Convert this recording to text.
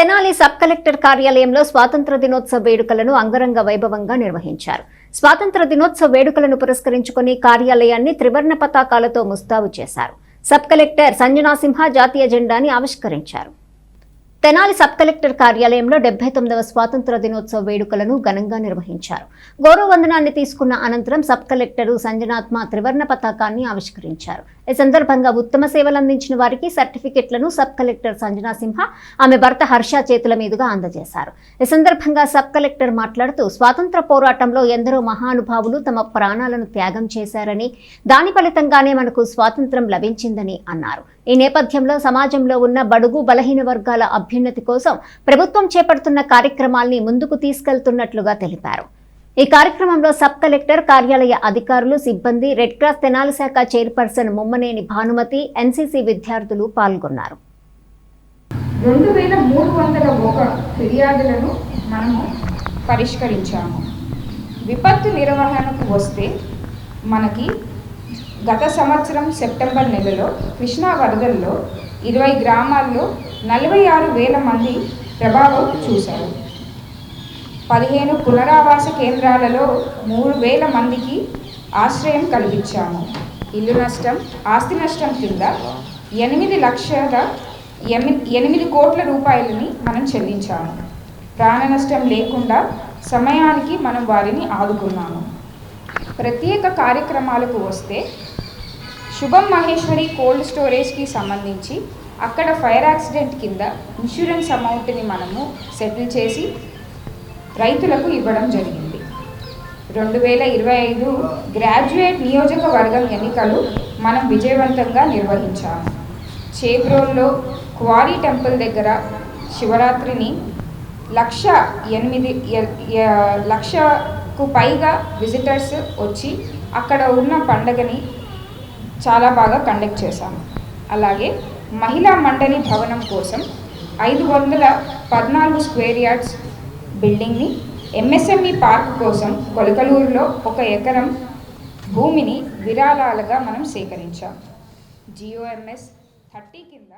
Tenali sub collector కార్యాలయంలో స్వాతంత్ర దినోత్సవ వేడుకలను అంగరంగ వైభవంగా నిర్వహించారు. స్వాతంత్ర దినోత్సవ వేడుకలను పురస్కరించుకుని కార్యాలయాన్ని త్రివర్ణ పతాకాలతో ముస్తాబు చేశారు. సబ్ కలెక్టర్ సంజనా సింహ జాతీయ జెండాని ఆవిష్కరించారు. తెనాలి సబ్ కలెక్టర్ కార్యాలయంలో డెబ్బై తొమ్మిదవ స్వాతంత్ర దినోత్సవ వేడుకలను ఘనంగా నిర్వహించారు. గౌరవ వందనాన్ని తీసుకున్న అనంతరం సబ్ కలెక్టరు సంజనాత్మ త్రివర్ణ పతాకాన్ని ఆవిష్కరించారు. ఈ సందర్భంగా ఉత్తమ సేవలు అందించిన వారికి సర్టిఫికెట్లను సబ్ కలెక్టర్ సంజనా సింహ ఆమె భర్త హర్ష చేతుల మీదుగా అందజేశారు. ఈ సందర్భంగా సబ్ కలెక్టర్ మాట్లాడుతూ స్వాతంత్ర పోరాటంలో ఎందరో మహానుభావులు తమ ప్రాణాలను త్యాగం చేశారని దాని ఫలితంగానే మనకు స్వాతంత్రం లభించిందని అన్నారు. ఈ నేపథ్యంలో సమాజంలో ఉన్న బడుగు బలహీన వర్గాల అభ్యున్నతి కోసం ప్రభుత్వం చేపడుతున్న కార్యక్రమాల్ని ముందుకు తీసుకెళ్తున్నట్లుగా తెలిపారు. ఈ కార్యక్రమంలో సబ్ కలెక్టర్ కార్యాలయ అధికారులు సిబ్బంది రెడ్ క్రాస్ తెనాలి శాఖ చైర్పర్సన్ ముమ్మనేని భానుమతి ఎన్సీసీ విద్యార్థులు పాల్గొన్నారు. రెండు వేల మూడు వందల ఒక ఫిర్యాదులను మనము పరిష్కరించాము. విపత్తు నిర్వహణకు వస్తే మనకి గత సంవత్సరం సెప్టెంబర్ నెలలో కృష్ణా వరదల్లో ఇరవై గ్రామాల్లో నలభై ఆరు వేల మంది ప్రభావం చూశారు. పదిహేను పునరావాస కేంద్రాలలో మూడు వేల మందికి ఆశ్రయం కల్పించాము. ఇల్లు నష్టం ఆస్తి నష్టం కింద ఎనిమిది లక్షల ఎనిమిది కోట్ల రూపాయలని మనం చెల్లించాము. ప్రాణ నష్టం లేకుండా సమయానికి మనం వారిని ఆదుకున్నాము. ప్రత్యేక కార్యక్రమాలకు వస్తే శుభం మహేశ్వరి కోల్డ్ స్టోరేజ్కి సంబంధించి అక్కడ ఫైర్ యాక్సిడెంట్ కింద ఇన్సూరెన్స్ అమౌంట్ని మనము సెటిల్ చేసి రైతులకు ఇవ్వడం జరిగింది. రెండు వేల ఇరవై ఐదు గ్రాడ్యుయేట్ నియోజకవర్గం ఎన్నికలు మనం విజయవంతంగా నిర్వహించాము. చేబ్రోల్లో క్వారీ టెంపుల్ దగ్గర శివరాత్రిని లక్ష ఎనిమిది ఎ- లక్షకు పైగా విజిటర్స్ వచ్చి అక్కడ ఉన్న పండగని చాలా బాగా కండక్ట్ చేశాము. అలాగే మహిళా మండలి భవనం కోసం ఐదు వందల పద్నాలుగు స్క్వేర్ యార్డ్స్ బిల్డింగ్ని ఎంఎస్ఎంఈ పార్క్ కోసం కొలకలూరులో ఒక ఎకరం భూమిని విరాళాలుగా మనం సేకరించాం. జియోఎంఎస్ థర్టీ కింద